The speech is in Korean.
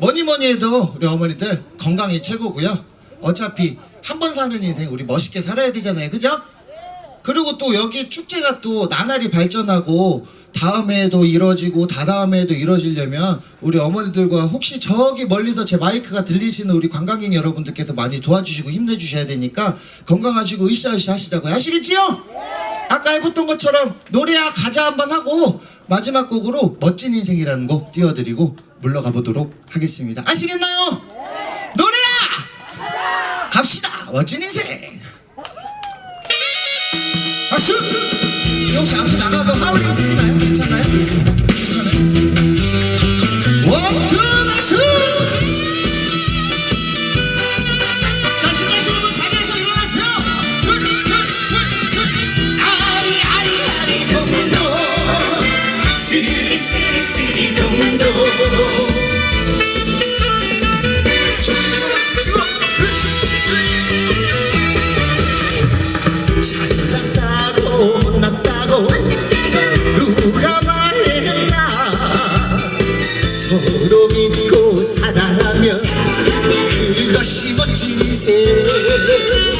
뭐니 뭐니 해도 우리 어머니들 건강이 최고고요. 어차피 한 번 사는 인생 우리 멋있게 살아야 되잖아요. 그죠? 그리고 또 여기 축제가 또 나날이 발전하고 다음에도 이뤄지고 다다음에도 이뤄지려면 우리 어머니들과 혹시 저기 멀리서 제 마이크가 들리시는 우리 관광객 여러분들께서 많이 도와주시고 힘내주셔야 되니까 건강하시고 으쌰으쌰 하시자고요. 아시겠지요? 아까 해봤던 것처럼 노래야 가자 한번 하고 마지막 곡으로 멋진 인생이라는 곡 띄워드리고 물러가 보도록 하겠습니다. 아시겠나요? 노래야 갑시다 멋진 인생. 박수! 혹시 앞서 나가도 하울링 생기나요? 잘났다고 못났다고. 누가 말했나? 서로 믿고 사랑하면 그것이 멋진 인